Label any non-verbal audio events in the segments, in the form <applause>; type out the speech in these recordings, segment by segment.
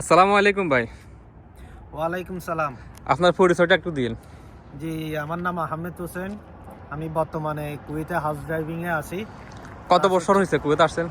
আসসালামু আলাইকুম ভাই। ওয়ালাইকুম সালাম। আপনার পরিচয়টা একটু দিন। জি আমার নাম আহমেদ হোসেন। আমি বর্তমানে কুয়েতে হাউস ড্রাইভিংয়ে আছি। কত বছর হয়েছে কুয়েত আসছেন?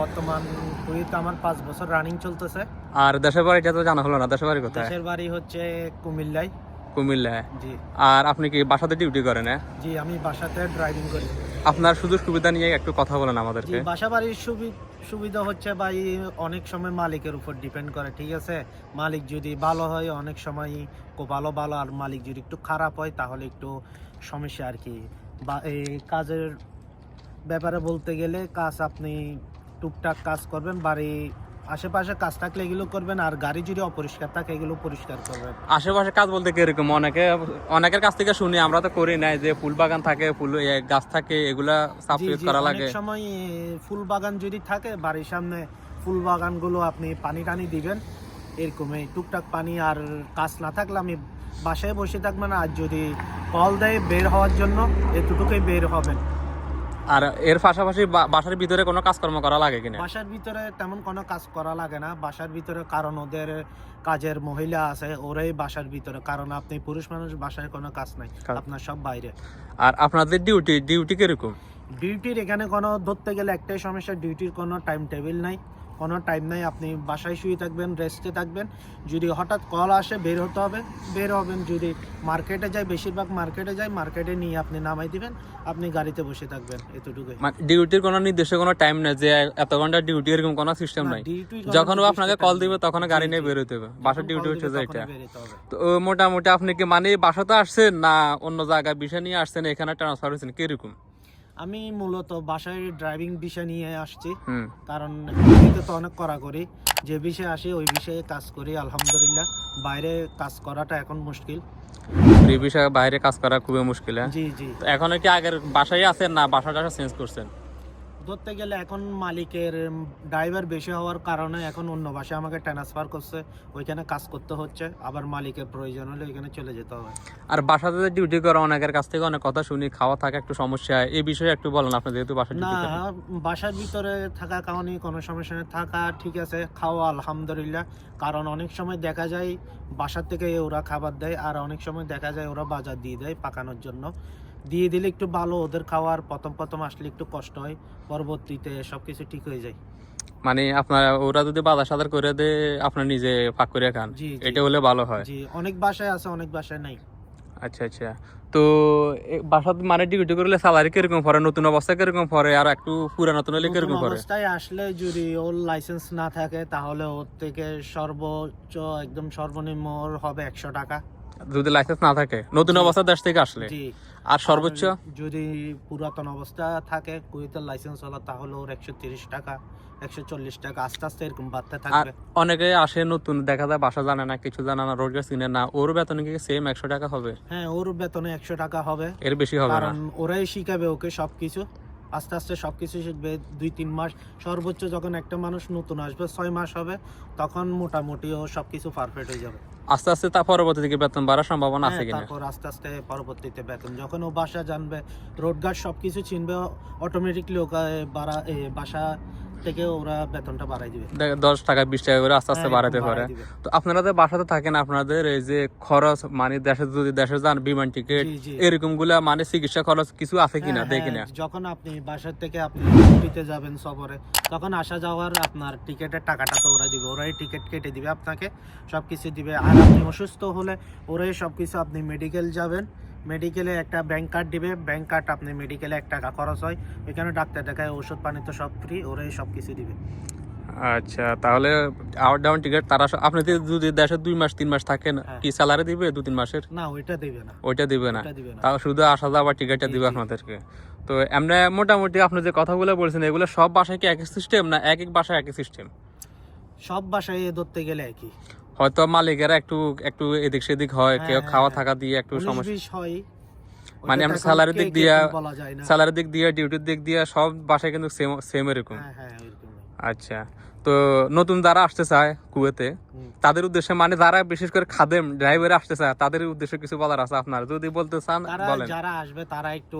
বর্তমান কুয়েতে আমার পাঁচ বছর রানিং চলতেছে। আর দেশের বাড়িটা তো জানা হলো না দেশের বাড়ি কোথায়? দেশের বাড়ি হচ্ছে কুমিল্লায়। কুমিল্লায়। জি। আর আপনি কি বাসাতে ডিউটি করেন হ্যাঁ? জি আমি বাসাতে ড্রাইভিং করি। আপনার সুযোগ সুবিধা নিয়ে একটু কথা বলেন আমাদেরকে। বাসা বাড়ির সুবি- সুবিধা হচ্ছে ভাই অনেক সময় মালিকের উপর ডিপেন্ড করে, ঠিক আছে? মালিক যদি ভালো হয়, অনেক সময় খুব ভালো ভালো, আর মালিক যদি একটু খারাপ হয়, তাহলে একটু সমস্যা আর কি। বা এই কাজের ব্যাপারে বলতে গেলে কাজ আপনি টুকটাক কাজ করবেন, বাড়ি আশেপাশে কাজ থাকলে এগুলো করবেন আর গাড়ি যদি অপরিষ্কার থাকে এগুলো পরিষ্কার করবেন। আশেপাশে কাজ বলতে কীরকম? অনেকে অনেকের কাছ থেকে শুনি আমরা তো করি নাই যে ফুল বাগান থাকে ফুল গাছ থাকে এগুলা সাফিয়ত করা লাগে। সময় ফুল বাগান যদি থাকে বাড়ির সামনে ফুল বাগানগুলো আপনি পানি টানি দিবেন এরকমই টুকটাক পানি আর কাজ না থাকলে আমি বাসায় বসে থাকবেন আর যদি কল দেয় বের হওয়ার জন্য এতটুকুই বের হবেন। আর এর পাশাপাশি বা- বাসার ভিতরে কোনো কাজকর্ম করা লাগে কিনা? বাসার ভিতরে তেমন কোনো কাজ করা লাগে না। বাসার ভিতরে কারণ ওদের কাজের মহিলা আছে ওরাই বাসার ভিতরে। কারণ আপনি পুরুষ মানুষ বাসায় কোনো কাজ নাই। আপনার সব বাইরে। আর আপনাদের ডিউটি ডিউটি কীরকম? ডিউটির এখানে কোনো ধরতে গেলে একটাই সমস্যা ডিউটির কোনো টাইম টেবিল নাই। কোনো টাইম নাই আপনি বাসায় শুয়ে থাকবেন রেস্টে থাকবেন। যদি হঠাৎ কল আসে বের হতে হবে বের হবেন। যদি মার্কেটে যায় বেশিরভাগ মার্কেটে যায় মার্কেটে নিয়ে আপনি নামাই দিবেন আপনি গাড়িতে বসে থাকবেন এতটুকুই। মানে ডিউটির কোনো নির্দিষ্ট কোনো টাইম নেই যে এত ঘণ্টা ডিউটি এরকম কোনো সিস্টেম নাই। যখন ও আপনাকে কল দিবে তখন গাড়ি নিয়ে জি। বেরোতে হবে। বাসার ডিউটি হচ্ছে যে এটা। বের হতে। তো মোটামুটি আপনি কি মানে বাসাতে আসছেন না অন্য জায়গায় বিষয় নিয়ে আসছেন এখানে ট্রান্সফার হয়েছেন কীরকম? আমি মূলত বাসায় ড্রাইভিং বিষয় নিয়ে আসছি। কারণ আমি তো অনেক করা করি। যে বিষয়ে আসি ওই বিষয়ে কাজ করি আলহামদুলিল্লাহ। বাইরে কাজ করাটা এখন মুশকিল। এই বিষয়ে বাইরে কাজ করা খুবই মুশকিল হ্যাঁ? জি জি। তো এখন কি আগের বাসায় আছেন না বাসাটা চেঞ্জ করছেন? ধরতে গেলে এখন মালিকের ড্রাইভার বেশি হওয়ার কারণে এখন অন্য বাসায় আমাকে ট্রান্সফার করছে। ওইখানে কাজ করতে হচ্ছে আবার মালিকের প্রয়োজন হলে ওইখানে চলে যেতে হবে। আর বাসাতে ডিউটি করা অনেকের কাছ থেকে অনেক কথা শুনি খাওয়া থাকা একটু সমস্যা এই বিষয়ে একটু বলেন আপনি যেহেতু বাসায় না বাসার ভিতরে থাকা কারণে কোনো সমস্যা নেই থাকা ঠিক আছে খাওয়া আলহামদুলিল্লাহ। কারণ অনেক সময় দেখা যায় বাসার থেকে ওরা খাবার দেয় আর অনেক সময় দেখা যায় ওরা বাজার দিয়ে দেয় পাকানোর জন্য। দিয়ে দিলে একটু ভালো ওদের খাওয়ার প্রথম প্রথম আসলে একটু কষ্ট হয় পরবর্তীতে সবকিছু ঠিক হয়ে যায়। মানে আপনার ওরা যদি বাজার সাদার করে দেয় আপনার নিজে ফাঁক করে খান। এটা হলে ভালো হয়। জি অনেক বাসায় আছে অনেক বাসায় নাই। আচ্ছা আচ্ছা। তো বাসাত মানে ডিউটি করলে স্যালারি কীরকম পরে নতুন অবস্থা কীরকম পরে আর একটু পুরা নতুন হলে কীরকম পড়ে? অবস্থায় আসলে যদি ওর লাইসেন্স না থাকে তাহলে ওর থেকে সর্বোচ্চ একদম সর্বনিম্ন হবে একশো টাকা। যদি লাইসেন্স না থাকে নতুন অবস্থা দেশ থেকে আসলে? জি। আর সর্বোচ্চ? যদি পুরাতন অবস্থা থাকে কুয়েতের লাইসেন্স হলো তাহলে ওর একশো তিরিশ টাকা একশো চল্লিশ টাকা আস্তে আস্তে এরকম বাড়তে থাকবে। অনেকে আসে নতুন দেখা যায় বাসা জানে না কিছু জানে না রোজগার চিনে না ওর বেতন কি সেম একশো টাকা হবে? হ্যাঁ ওর বেতনে একশো টাকা হবে। এর বেশি হবে না? কারণ ওরাই শিখাবে ওকে সবকিছু। আস্তে আস্তে সবকিছু শিখবে দুই তিন মাস। সর্বোচ্চ যখন একটা মানুষ নতুন আসবে ছয় মাস হবে তখন মোটামুটি ও সবকিছু পারফেক্ট হয়ে যাবে। আস্তে আস্তে তা পরবর্তী থেকে বেতন বাড়ার সম্ভাবনা আছে হ্যাঁ, কিনা? তারপর আস্তে আস্তে পরবর্তীতে বেতন। যখন ও বাসা জানবে রোডগার্ড সবকিছু চিনবে অটোমেটিকলি ওকে বাড়া বাসা থেকে ওরা বেতনটা বাড়াই দিবে। দশ টাকা বিশ টাকা করে আস্তে আস্তে হ্যাঁ, বাড়াতে পারে। তো আপনারা যে বাসাতে থাকেন আপনাদের এই যে খরচ মানে দেশে যদি দেশে যান বিমান টিকিট। এরকমগুলা মানে চিকিৎসা খরচ কিছু আছে কিনা হ্যাঁ, দেখি হ্যাঁ, না? যখন আপনি বাসার থেকে আপনি ছুটিতে যাবেন সফরে তখন আসা যাওয়ার আপনার টিকেটের টাকাটা তো ওরা দিবে। ওরাই টিকিট কেটে দিবে আপনাকে সবকিছু দিবে। আর আপনি অসুস্থ হলে ওরাই সবকিছু আপনি মেডিকেল যাবেন। মেডিকেলে একটা ব্যাংক কার্ড দিবে। ব্যাংক কার্ড আপনি মেডিকেলে এক টাকা খরচ হয়। ওইখানে ডাক্তার দেখায় ওষুধ পানি তো সব ফ্রি ওরাই সব কিছু দিবে। আচ্ছা তাহলে আউট ডাউন টিকিট তারা আপনি যদি- দেশে দুই মাস তিন মাস থাকেন হ্যাঁ। কি স্যালারি দিবে দু তিন মাসের? না ওইটা দিবে না। ওইটা দিবে না। তাও শুধু আসা যাওয়া টিকিটটা দিবে আপনাদেরকে। তো এমনি মোটামুটি আপনি যে কথাগুলো বলছেন এগুলো সব বাসায় কি একই সিস্টেম না এক এক বাসায় একই সিস্টেম সব বাসায় ধরতে গেলে একই। হয়তো মালিকেরা একটু একটু এদিক সেদিক হয় কেউ হ্যাঁ, খাওয়া। থাকা দিয়ে একটু সমস্যা হয় মানে আমরা কে দিক দিয়ে স্যালারির দিক দিয়ে ডিউটির দিক দিয়ে সব বাসায় কিন্তু সেম সেম এরকম হ্যাঁ হ্যাঁ। আচ্ছা তো নতুন যারা আসতে চায় কুয়েতে তাদের উদ্দেশ্যে মানে যারা বিশেষ করে খাদেম ড্রাইভারে আসতে চায় তাদের উদ্দেশ্যে কিছু বলার আছে আপনার? যদি বলতে চান বলেন। যারা আসবে তারা একটু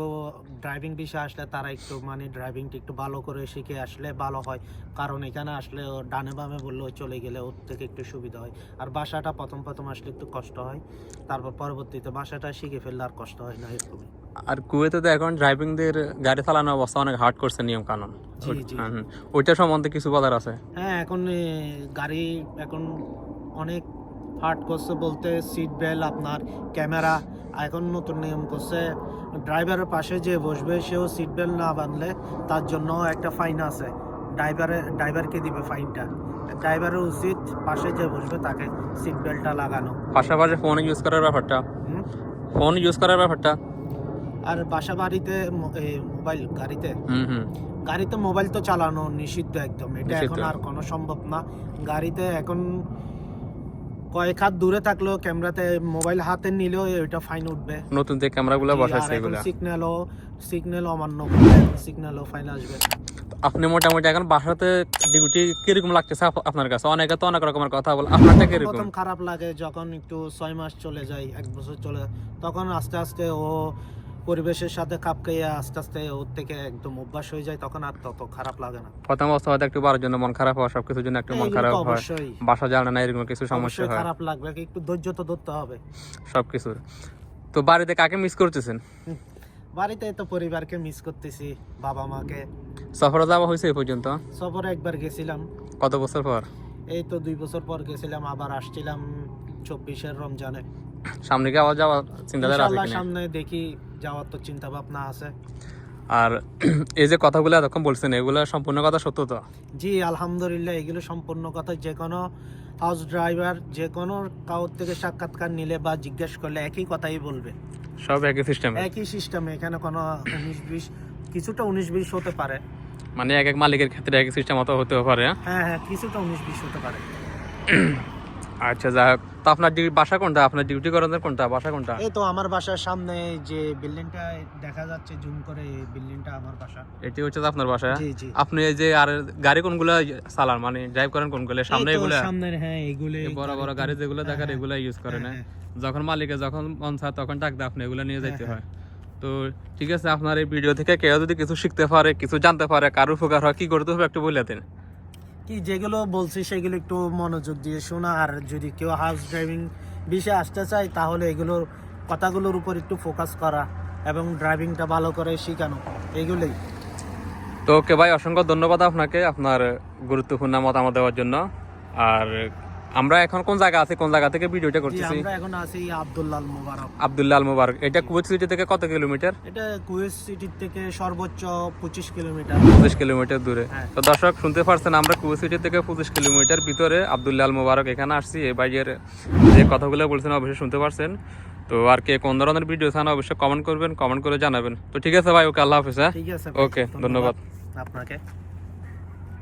ড্রাইভিং বিষয়ে আসলে তারা একটু মানে ড্রাইভিংটা একটু ভালো করে শিখে আসলে ভালো হয়। কারণ এখানে আসলে ডানে বামে বললেও চলে গেলে ওর থেকে একটু সুবিধা হয়। আর বাসাটা প্রথম প্রথম আসলে একটু কষ্ট হয়। তারপর পরবর্তীতে বাসাটা শিখে ফেললে আর কষ্ট হয় না এরকমই আর কুয়েতে তো এখন ড্রাইভিংদের গাড়ি চালানোর অবস্থা অনেক হার্ড করছে নিয়ম কানুন। ওইটা সম্বন্ধে কিছু বলার আছে? হ্যাঁ এখন গাড়ি এখন অনেক হার্ড করছে বলতে সিট বেল্ট আপনার ক্যামেরা এখন নতুন নিয়ম করছে ড্রাইভারের পাশে যে বসবে সেও সিট বেল্ট না বাঁধলে তার জন্য একটা ফাইন আছে। ড্রাইভারের ড্রাইভারকে দিবে ফাইনটা ড্রাইভারের উচিত পাশে যে বসবে তাকে সিট বেল্টটা লাগানো। পাশাপাশি ফোন ইউজ করার ব্যাপারটা। ফোন ইউজ করার ব্যাপারটা। আর বাসা বাড়িতে মোবাইল গাড়িতে। গাড়িতে মোবাইল তো চালানো নিষিদ্ধ একদম। এটা এখন আর কোনো সম্ভব না। গাড়িতে এখন কয়েক হাত দূরে থাকলেও ক্যামেরাতে মোবাইল হাতে নিলেও এটা ফাইন উঠবে। নতুন যে ক্যামেরাগুলো বসাইছে এগুলা? সিগন্যালও সিগন্যাল অমান্য সিগন্যালও ফাইন আসবে। আপনি মোটামুটি এখন বাসাতে ডিউটি কীরকম লাগতেছে আপনার কাছে? অনেকে তো অনেক রকমের কথা বলে। আপনারটা কীরকম? প্রথম খারাপ লাগে যখন একটু ছয় মাস চলে যায় এক বছর চলে যায়, তখন আস্তে আস্তে ও পরিবেশের সাথে খাপ খাইয়ে আস্তে আস্তে ওর থেকে একদম অভ্যাস হয়ে যায় তখন আর তত খারাপ লাগে না। প্রথম অবস্থা হয়তো একটু বারের জন্য মন খারাপ হয় সবকিছুর জন্য একটু মন খারাপ হয় বাসা জানে না এরকম কিছু সমস্যা হয়। খারাপ লাগবে একটু ধৈর্য তো ধরতে হবে। সবকিছুর তো বাড়িতে কাকে মিস করতেছেন? বাড়িতে তো পরিবারকে মিস করতেছি বাবা মাকে। সফরে যাওয়া হয়েছে এই পর্যন্ত? সফরে একবার গেছিলাম। কত বছর পর? এই তো দুই বছর পর গেছিলাম আবার আসছিলাম চব্বিশের রমজানে। সামনে কি আবার যাওয়ার চিন্তাধারা আছে কিনা সামনে দেখি যাওয়ার তো চিন্তা ভাবনা আছে। আর <clears throat> এই যে কথাগুলো এতক্ষণ বলছেন এগুলো সম্পূর্ণ কথা সত্য তো? জি আলহামদুলিল্লাহ এগুলো সম্পূর্ণ কথা যে কোনো হাউস ড্রাইভার যে কোনো কাউর থেকে সাক্ষাৎকার নিলে বা জিজ্ঞেস করলে একই কথাই বলবে। সব একই সিস্টেম একই সিস্টেমে এখানে কোনো উনিশ বিশ কিছুটা উনিশ বিশ হতে পারে। মানে এক এক মালিকের ক্ষেত্রে একই সিস্টেম মতো হতে পারে হ্যাঁ? হ্যাঁ হ্যাঁ কিছুটা উনিশ বিশ হতে পারে। <clears throat> আচ্ছা যাই তো আপনার ডিউটি বাসা কোনটা? আপনার ডিউটি করানোর কোনটা? বাসা কোনটা? এই তো আমার বাসার সামনে যে বিল্ডিংটা দেখা যাচ্ছে জুম করে এই বিল্ডিংটা আমার বাসা। এটি হচ্ছে আপনার বাসা? জি জি। আপনি এই যে আর গাড়ি কোনগুলো চালান? মানে ড্রাইভ করেন কোনগুলো? সামনে এগুলো? সামনের হ্যাঁ এগুলো বড় বড় গাড়ি যেগুলো দেখার হ্যাঁ, এগুলো ইউজ করে না। হ্যাঁ, যখন মালিকে যখন মন চায় তখন ডাক দেয় আপনি এগুলো নিয়ে যাইতে হ্যাঁ, হয়। তো ঠিক আছে আপনার এই ভিডিও থেকে কেউ যদি কিছু শিখতে পারে কিছু জানতে পারে কারও উপকার হয় কি করতে হবে একটু বলে দিন। কি যেগুলো বলছি সেগুলো একটু মনোযোগ দিয়ে শোনা, আর যদি কেউ হাউস ড্রাইভিং বিষয়ে আসতে চায়, তাহলে এগুলোর কথাগুলোর উপর একটু ফোকাস করা এবং ড্রাইভিংটা ভালো করে শেখানো, এগুলোই। তো ওকে ভাই, অসংখ্য ধন্যবাদ আপনাকে আপনার গুরুত্বপূর্ণ মতামত দেওয়ার জন্য। আর আমরা এখন কোন জায়গা আছে কোন জায়গা থেকে ভিডিওটা করতেছি? আমরা এখন আছি আব্দুল্লাল মুবারক। আব্দুল্লাহ আল মুবারক। এটা কুয়েত সিটি থেকে কত কিলোমিটার? এটা কুয়েত সিটির থেকে সর্বোচ্চ পঁচিশ কিলোমিটার। পঁচিশ কিলোমিটার দূরে। হ্যাঁ। তো দর্শক শুনতে পারছেন আমরা কুয়েত সিটি থেকে পঁচিশ কিলোমিটার ভিতরে আব্দুল্লাহ আল মুবারক এখানে আসছি। এই বাইয়ের যে কথাগুলো বলছেন অবশ্যই শুনতে পারছেন। তো আর কে কোন ধরনের ভিডিও চান অবশ্যই কমেন্ট করবেন কমেন্ট করে জানাবেন। তো ঠিক আছে ভাই ওকে আল্লাহ হাফিজ হ্যাঁ? ঠিক আছে ওকে ধন্যবাদ আপনাকে।